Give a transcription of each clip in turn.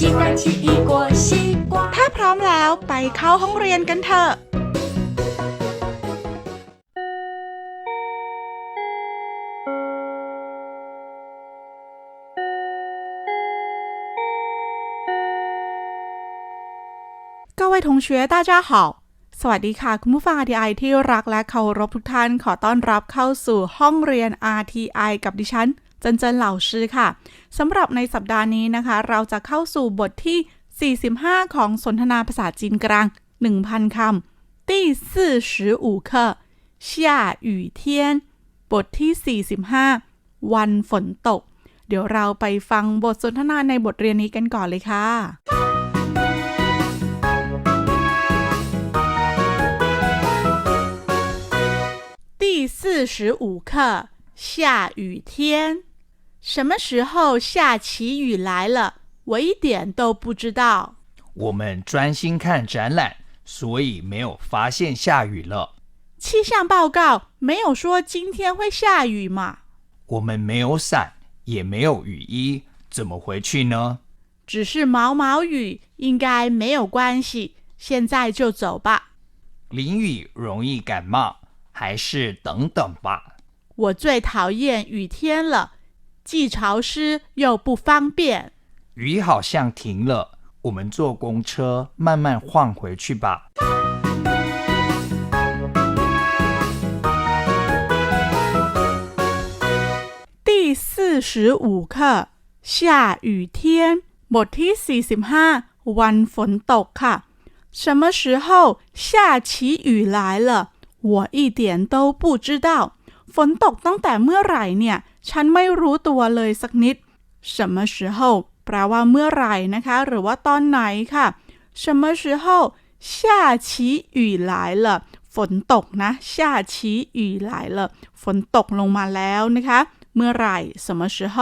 渴了要喝水，机器洗，鸡蛋洗一锅西瓜。 ถ้าพร้อมแล้วไปเข้าห้องเรียนกันเถอะ 各位同学大家好สวัสดีค่ะ คุณผู้ฟัง RTI ที่รักและเคารพทุกท่าน ขอต้อนรับเข้าสู่ห้องเรียน RTI กับดิฉัน เจนเจนเหล่าชื่อค่ะสำหรับในสัปดาห์นี้นะคะ เราจะเข้าสู่บทที่ 45 ของสนทนาภาษาจีนกลาง 1,000 คำที่45课下雨天บทที่ 45 วันฝนตก เดี๋ยวเราไปฟังบทสนทนาในบทเรียนนี้กันก่อนเลยค่ะ 第四十五课下雨天， 什么时候下起雨来了？我一点都不知道。我们专心看展览，所以没有发现下雨了。气象报告没有说今天会下雨嘛？我们没有伞，也没有雨衣，怎么回去呢？只是毛毛雨，应该没有关系。现在就走吧。淋雨容易感冒，还是等等吧。我最讨厌雨天了，既潮湿又不方便。雨好像停了，我们坐公车慢慢晃回去吧。第四十五课下雨天บทที่ 45 วันฝนตกค่ะ什么时候下起雨来了我一点都不知道ฝนตกตั้งแต่เมื่อไหร่เนี่ย ฉันไม่รู้ตัวเลยสักนิด什么时候แปลว่าเมื่อไหร่นะคะ หรือว่าตอนไหนค่ะ什么时候下起雨来了ฝนตกนะ下起雨来了ฝนตกลงมาแล้วนะคะ เมื่อไหร่什么时候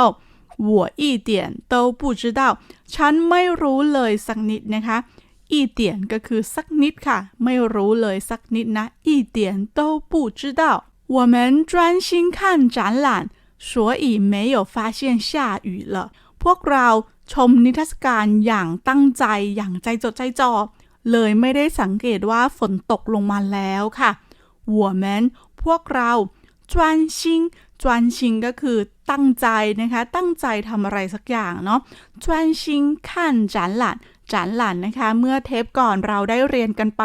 我一点都不知道ฉันไม่รู้เลยสักนิดนะคะอีเตียนก็คือสักนิดค่ะ ไม่รู้เลยสักนิดนะ一点都不知道我们专心看展览 所以没有发现下雨了พวกเราชมนิทรรศการอย่างตั้งใจอย่างใจจดใจจ่อเลยไม่ได้สังเกตว่าฝนตกลงมาแล้วค่ะ我们พวกเรา专心จวนชิงก็คือตั้งใจนะคะ ตั้งใจทำอะไรสักอย่างเนาะจวนชิงขั้นจันหลันจันหลันนะคะ เมื่อเทปก่อนเราได้เรียนกันไป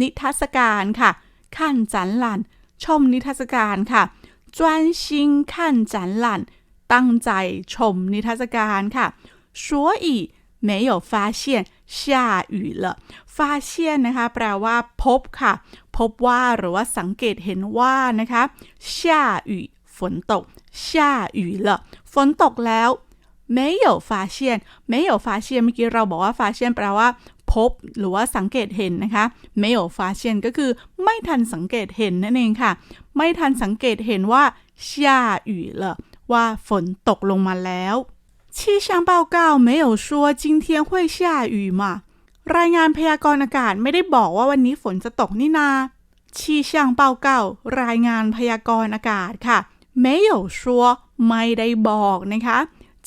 นิทรรศการค่ะขั้นจันหลันชมนิทรรศการค่ะ จวนชิงขั้นจันหลันตั้งใจชมนิทรรศการค่ะ所以没有发现下雨了发现นะคะแปลว่าพบค่ะ พบว่าหรือว่าสังเกตเห็นว่านะคะ下雨ฝนตก下雨了ฝนตกแล้ว没有发现没有发现เมื่อกี้เราบอกว่า发现แปลว่า พบหรือว่าสังเกตเห็นนะคะ没有发现ก็คือ ไม่ทันสังเกตเห็นนั่นเองค่ะ ไม่ทันสังเกตเห็นว่า下雨了ว่าฝนตกลงมาแล้ว气象报告没有说今天会下雨嘛รายงานพยากรณ์อากาศไม่ได้บอกว่าวันนี้ฝนจะตกนี่นา气象报告รายงานพยากรณ์อากาศค่ะ没有说ไม่ได้บอกนะคะ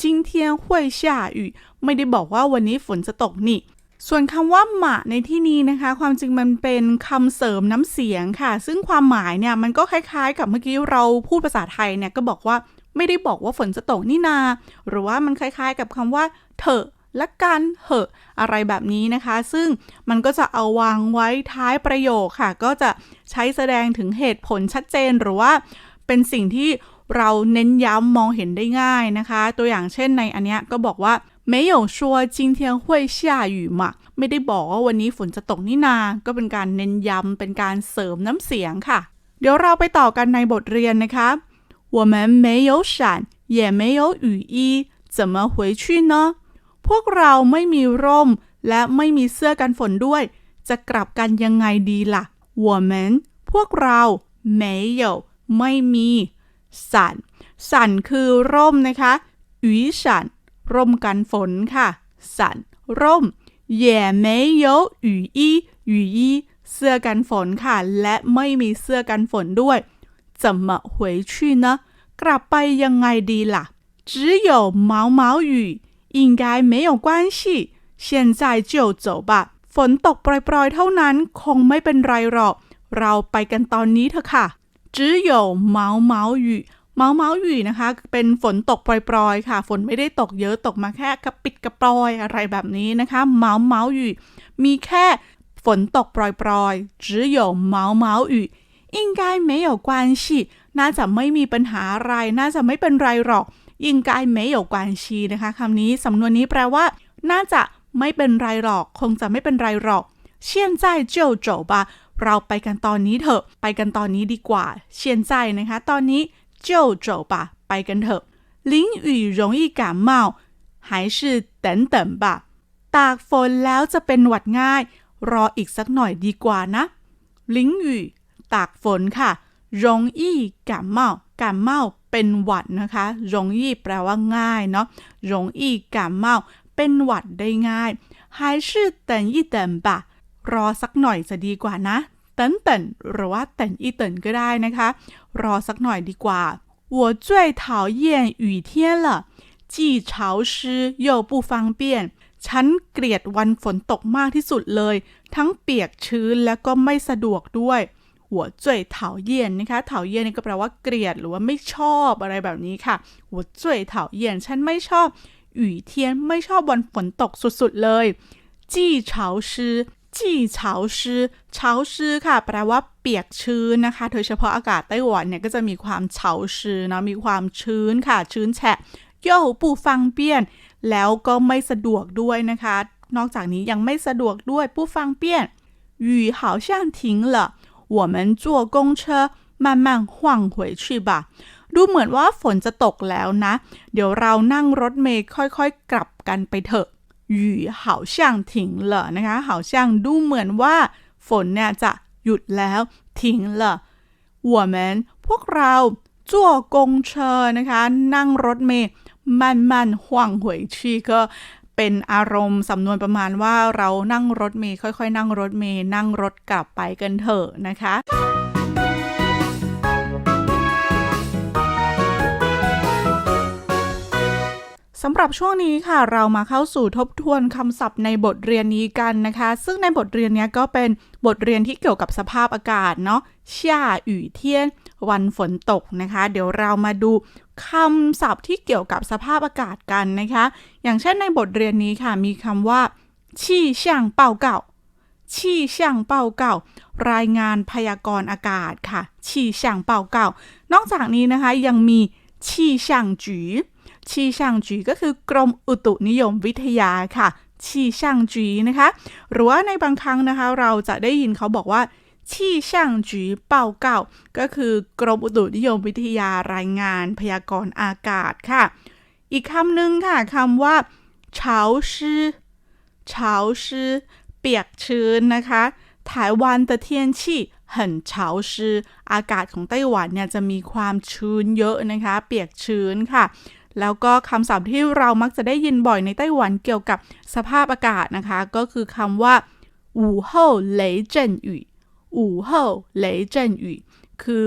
今天会下雨ไม่ได้บอกว่าวันนี้ฝนจะตกนี่ ส่วนคำว่าหมาในที่นี้นะคะ ความจริงมันเป็นคำเสริมน้ำเสียงค่ะ ซึ่งความหมายเนี่ยมันก็คล้ายๆ กับเมื่อกี้เราพูดภาษาไทยเนี่ยก็บอกว่าไม่ได้บอกว่าฝนจะตกนี่นา หรือว่ามันคล้ายๆ กับคำว่า เถอะละกันเหอะอะไรแบบนี้นะคะ ซึ่งมันก็จะเอาวางไว้ท้ายประโยคค่ะ ก็จะใช้แสดงถึงเหตุผลชัดเจนหรือว่า เป็นสิ่งที่เราเน้นย้ำมองเห็นได้ง่ายนะคะ ตัวอย่างเช่นในอันเนี้ยก็บอกว่า 没有说今天会下雨嘛ไม่ได้บอกว่าวันนี้ฝนจะตกนี่นา ก็เป็นการเน้นย้ำเป็นการเสริมน้ำเสียงค่ะ เดี๋ยวเราไปต่อกันในบทเรียนนะคะ我们没有伞也没有雨衣怎么回去呢พวกเราไม่มีร่ม และไม่มีเสื้อกันฝนด้วย จะกลับกันยังไงดีล่ะ我们พวกเรา没有ไม่มีสันสันคือร่มนะคะ雨伞 ร่มกันฝนค่ะสันร่ม也没有雨衣雨衣เสื้อกันฝนค่ะ และไม่มีเสื้อกันฝนด้วย怎么回去呢กลับไปยังไงดีล่ะ只有毛毛雨应该没有关系现在就走吧ฝนตกปรอยๆ เท่านั้นคงไม่เป็นไรหรอก เราไปกันตอนนี้เถอะค่ะ只有毛毛雨 เมาเมาหยีนะคะ เป็นฝนตกปรอยๆ ค่ะ ฝนไม่ได้ตกเยอะตกมาแค่กระปิดกระปรอยอะไรแบบนี้นะคะเมาเมาหยีมีแค่ฝนตกปรอยๆ只有毛毛雨应该没有关系น่าจะไม่มีปัญหาอะไร น่าจะไม่เป็นไรหรอก应该没有关系นะคะคำนี้สำนวนนี้แปลว่า น่าจะไม่เป็นไรหรอก คงจะไม่เป็นไรหรอก现在就走吧เราไปกันตอนนี้เถอะ ไปกันตอนนี้ดีกว่า现在นะคะ ตอนนี้ 就走吧ไปกันเถอะ淋雨容易感冒还是等等吧ตากฝนแล้วจะเป็นหวัดง่าย รออีกสักหน่อยดีกว่านะ淋雨ตากฝนค่ะ容易感冒感冒เป็นหวัดนะคะ容易แปลว่าง่ายเนาะ容易感冒เป็นหวัดได้ง่าย还是等一等吧รอสักหน่อยจะดีกว่านะ เตินเตินหรือว่าเตินอีเตินก็ได้นะคะ รอสักหน่อยดีกว่า我最讨厌雨天了既潮湿又不方便ฉันเกลียดวันฝนตกมากที่สุดเลย ทั้งเปียกชื้นและก็ไม่สะดวกด้วยหัวจุยเถาเย็นนะคะเถาเย็นนี่ก็แปลว่าเกลียดหรือว่าไม่ชอบอะไรแบบนี้ค่ะหัวจุยเถาเย็นฉันไม่ชอบ雨天ไม่ชอบวันฝนตกสุดๆเลยจี潮湿 จีเฉาชื้อเฉาชื้อค่ะ แปลว่าเปียกชื้นนะคะ โดยเฉพาะอากาศไต้หวันเนี่ยก็จะมีความเฉาชื้อเนาะมีความชื้นค่ะ ชื้นแฉะโย่ปูฟังเปี้ยน แล้วก็ไม่สะดวกด้วยนะคะ นอกจากนี้ยังไม่สะดวกด้วยปูฟังเปี้ยน雨好像停了我们坐公车慢慢晃回去吧ดูเหมือนว่าฝนจะตกแล้วนะ เดี๋ยวเรานั่งรถเมล์ค่อยๆ กลับกันไปเถอะ 雨好像停了นะคะ好像ดูเหมือนว่า ฝนเนี่ยจะหยุดแล้ว停了我们พวกเรา坐公车นะคะ นั่งรถเมล์慢慢晃回去ก็เป็นอารมณ์สำนวนประมาณว่าเรานั่งรถเมล์ค่อยๆ นั่งรถเมล์นั่งรถกลับไปกันเถอะนะคะ ับช่วงนี้ค่ะเรามาเข้าสู่ทบทวนคำศัพท์ในบทเรียนนี้กันนะคะ ซึ่งในบทเรียนนี้ก็เป็นบทเรียนที่เกี่ยวกับสภาพอากาศเนาะช่าอู่เทียน วันฝนตกนะคะ เดี๋ยวเรามาดูคำศัพท์ที่เกี่ยวกับสภาพอากาศกันนะคะ อย่างเช่นในบทเรียนนี้ค่ะมีคำว่าชี่ช่างเป่าเก่าชี่ช่างเป่าเก่า รายงานพยากรณ์อากาศค่ะชี่ช่างเป่าเก่า นอกจากนี้นะคะยังมีชี่ช่างจี๋ ชีช่างจีก็คือกรมอุตุนิยมวิทยาค่ะ ชีช่างจีนะคะ หรือว่าในบางครั้งนะคะ เราจะได้ยินเขาบอกว่าชีช่างจีเป่าเก่า ก็คือกรมอุตุนิยมวิทยารายงานพยากรณ์อากาศค่ะ อีกคำหนึ่งค่ะคำว่าเฉาชื้อเฉาชื้อเปียกชื้นนะคะไต้หวันแต่ทียนี่เหินเฉาชื้ออากาศของไต้หวันเนี่ยจะมีความชื้นเยอะนะคะ เปียกชื้นค่ะ แล้วก็คำศัพท์ที่เรามักจะได้ยินบ่อยในไต้หวันเกี่ยวกับสภาพอากาศนะคะ ก็คือคำว่าอู่เฮ่อเหลยเจนอยู่อู่เฮ่อเหลยเจนอยู่คือ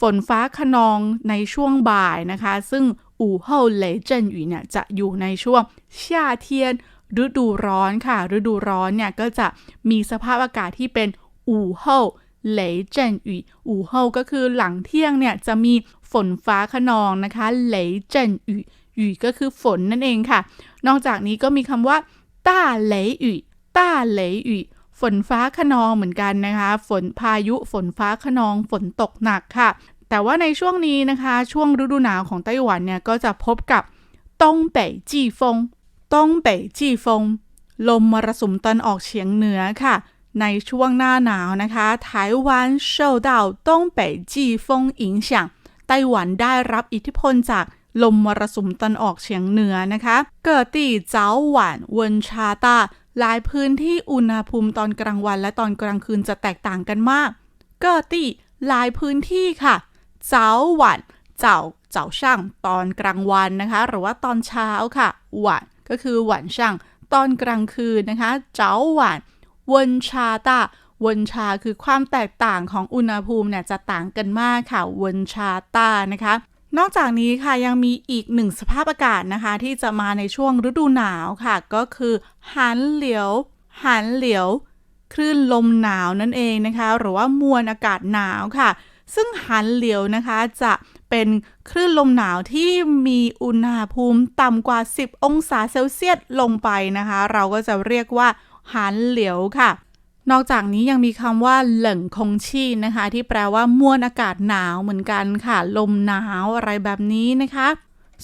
ฝนฟ้าขนองในช่วงบ่ายนะคะ ซึ่งอู่เฮ่อเหลยเจนอยู่เนี่ยจะอยู่ในช่วงเชาเทียนฤดูร้อนค่ะ ฤดูร้อนเนี่ยก็จะมีสภาพอากาศที่เป็นอู่เฮ่อาเลเจนอยู่อู่เฮาก็คือหลังเที่ยงเนี่ยจะมีฝนฟ้าขนองนะคะเหลเจนอยู่อยู่ก็คือฝนนั่นเองค่ะ นอกจากนี้ก็มีคำว่าต้าเหลยอยู่ต้าเหลยอยู่ฝนฟ้าขนองเหมือนกันนะคะ ฝนพายุฝนฟ้าขนองฝนตกหนักค่ะ แต่ว่าในช่วงนี้นะคะ ช่วงฤดูหนาวของไต้หวันเนี่ยก็จะพบกับต้งเป่ยจีฟงต้งเป่ยจีฟงลมมรสุมตอนออกเฉียงเหนือค่ะ ในช่วงหน้าหนาวนะคะไต้หวัน受到东北季风影响ไต้หวันได้รับอิทธิพลจากลมมรสุมตอนออกเฉียงเหนือนะคะ各地早晚温差大 หลายพื้นที่อุณหภูมิตอนกลางวัน และตอนกลางคืนจะแตกต่างกันมาก各地หลายพื้นที่ค่ะ早晚早早上ตอนกลางวันนะคะ หรือว่าตอนเช้าค่ะ晚ก็คือ晚上ตอนกลางคืนนะคะ早晚温差大 วนชาตะวนชาคือความแตกต่างของอุณหภูมิเนี่ยจะต่างกันมากค่ะวนชาตานะคะ นอกจากนี้ค่ะยังมีอีกหนึ่งสภาพอากาศนะคะ ที่จะมาในช่วงฤดูหนาวค่ะ ก็คือหันเหลียวหันเหลียว คลื่นลมหนาวนั่นเองนะคะ หรือว่ามวลอากาศหนาวค่ะ ซึ่งหันเหลียวนะคะจะเป็นคลื่นลมหนาวที่มีอุณหภูมิต่ำกว่า 10 องศาเซลเซียสลงไปนะคะ เราก็จะเรียกว่า หันเหลียวค่ะ นอกจากนี้ยังมีคำว่าเหล่งคงชีนะคะ ที่แปลว่ามวลอากาศหนาวเหมือนกันค่ะ ลมหนาวอะไรแบบนี้นะคะ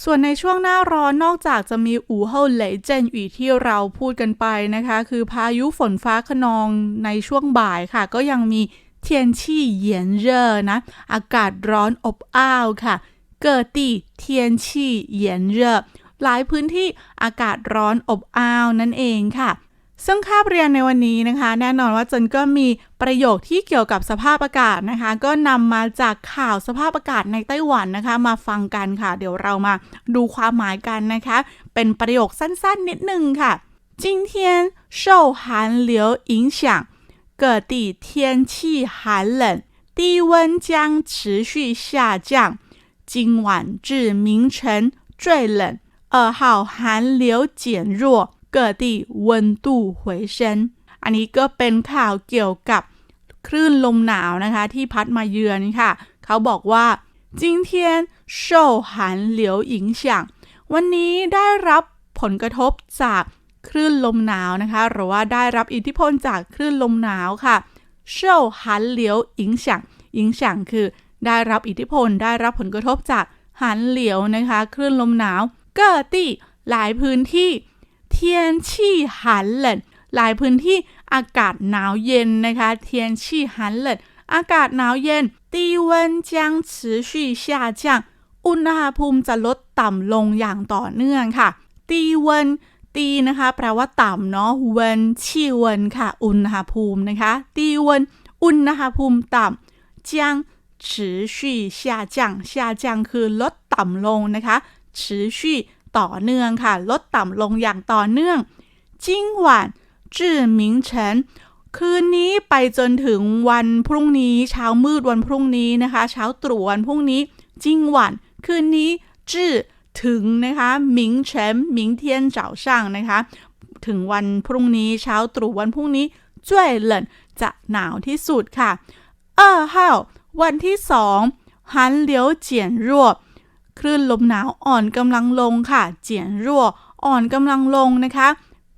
ส่วนในช่วงหน้าร้อนนอกจากจะมีอู่เฮาเหลยเจนอีที่เราพูดกันไปนะคะ คือพายุฝนฟ้าขนองในช่วงบ่ายค่ะ ก็ยังมีเทียนชี่เหยียนเร่อนะ อากาศร้อนอบอ้าวค่ะ เกิดตีเทียนชี่เหยียนเร่อหลายพื้นที่อากาศร้อนอบอ้าวนั่นเองค่ะ ซึ่งคาบเรียนในวันนี้นะคะ แน่นอนว่าเจนก็มีประโยคที่เกี่ยวกับสภาพอากาศนะคะ ก็นำมาจากข่าวสภาพอากาศในไต้หวันนะคะ มาฟังกันค่ะ เดี๋ยวเรามาดูความหมายกันนะคะ เป็นประโยคสั้นๆนิดนึงค่ะ今天受寒流影响各地天气寒冷低温将持续下降今晚至明晨最冷二号寒流减弱 各地温度回升อันนี้ก็เป็นข่าวเกี่ยวกับคลื่นลมหนาวนะคะ ที่พัดมาเยือนค่ะ เขาบอกว่า今天受寒流影响วันนี้ได้รับผลกระทบจากคลื่นลมหนาวนะคะ หรือว่าได้รับอิทธิพลจากคลื่นลมหนาวค่ะ受寒流影响影响คือ ได้รับอิทธิพล ได้รับผลกระทบจากหันเหลียวนะคะ คลื่นลมหนาวเกิดที่หลายพื้นที่ เทียนชี่หันเหลินหลายพื้นที่อากาศหนาวเย็นนะคะ เทียนชี่หันเหลินอากาศหนาวเย็น低温将持续下降อุณหภูมิจะลดต่ำลงอย่างต่อเนื่องค่ะตีเวนตีนะคะ แปลว่าต่ำเนาะเวนชีเวนค่ะ อุณหภูมินะคะตีเวนอุณหภูมิต่ำ将持续下降下降คือลดต่ำลงนะคะ持续 ต่อเนื่องค่ะ ลดต่ำลงอย่างต่อเนื่องจิ้งหวานจื่อหมิงเฉินคืนนี้ไปจนถึงวันพรุ่งนี้ เช้ามืดวันพรุ่งนี้นะคะ เช้าตรู่วันพรุ่งนี้ จิ้งหวัน คืนนี้จื้อถึงนะคะหมิงเฉินหมิงเทียนเจ้าช่างนะคะ ถึงวันพรุ่งนี้เช้าตรู่วันพรุ่งนี้จ้วยเหลินจะหนาวที่สุดค่ะเออเฮาวันที่สองฮันเหลียวเจียนรวบ คลื่นลมหนาวอ่อนกำลังลงค่ะ เจียนรั่วอ่อนกำลังลงนะคะ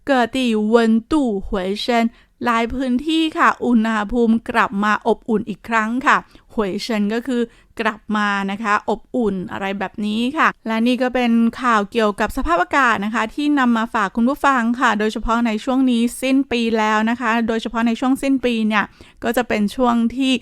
เกิดตีวนตู่หวยเชนหลายพื้นที่ค่ะ อุณหภูมิกลับมาอบอุ่นอีกครั้งค่ะหวยเชนก็คือกลับมานะคะ อบอุ่นอะไรแบบนี้ค่ะ และนี่ก็เป็นข่าวเกี่ยวกับสภาพอากาศนะคะ ที่นำมาฝากคุณผู้ฟังค่ะ โดยเฉพาะในช่วงนี้สิ้นปีแล้วนะคะ โดยเฉพาะในช่วงสิ้นปีเนี่ยก็จะเป็นช่วงที่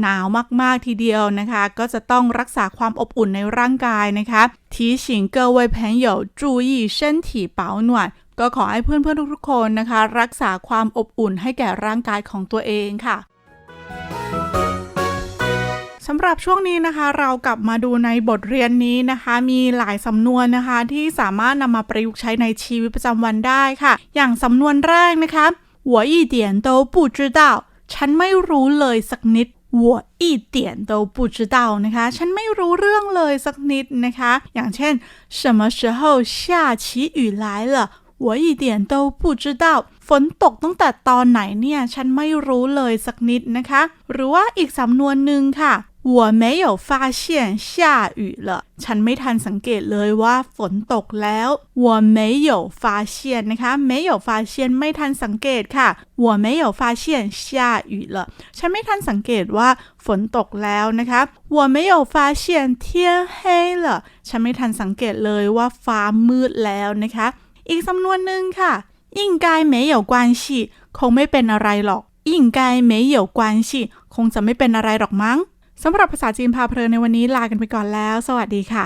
หนาวมาก ๆ ทีเดียวนะคะ ก็จะต้องรักษาความอบอุ่นในร่างกายนะคะ提醒各位朋友注意身体保暖ก็ขอให้เพื่อนๆทุกๆคนนะคะ รักษาความอบอุ่นให้แก่ร่างกายของตัวเองค่ะสำหรับช่วงนี้นะคะ เรากลับมาดูในบทเรียนนี้นะคะ มีหลายสำนวนนะคะ ที่สามารถนำมาประยุกต์ใช้ในชีวิตประจำวันได้ค่ะ อย่างสำนวนแรกนะคะ我一点都不知道ฉันไม่รู้เลยสักนิด 我一点都不知道นะคะ ฉันไม่รู้เรื่องเลยสักนิดนะคะ อย่างเช่น什么时候下起雨来了我一点都不知道ฝนตกตั้งแต่ตอนไหนเนี่ย ฉันไม่รู้เลยสักนิดนะคะ หรือว่าอีกสำนวนหนึ่งค่ะ 我没有发现下雨了ฉันไม่ทันสังเกตเลยว่าฝนตกแล้ว我没有发现นะคะ没有发现ไม่ทันสังเกตค่ะ我没有发现下雨了ฉันไม่ทันสังเกตว่าฝนตกแล้วนะคะ我没有发现天黑了ฉันไม่ทันสังเกตเลยว่าฟ้ามืดแล้วนะคะ อีกสำนวนหนึ่งค่ะ应该没有关系คงไม่เป็นอะไรหรอก应该没有关系คงจะไม่เป็นอะไรหรอกมั้ง สำหรับภาษาจีนพาเพลินในวันนี้ลากันไปก่อนแล้ว สวัสดีค่ะ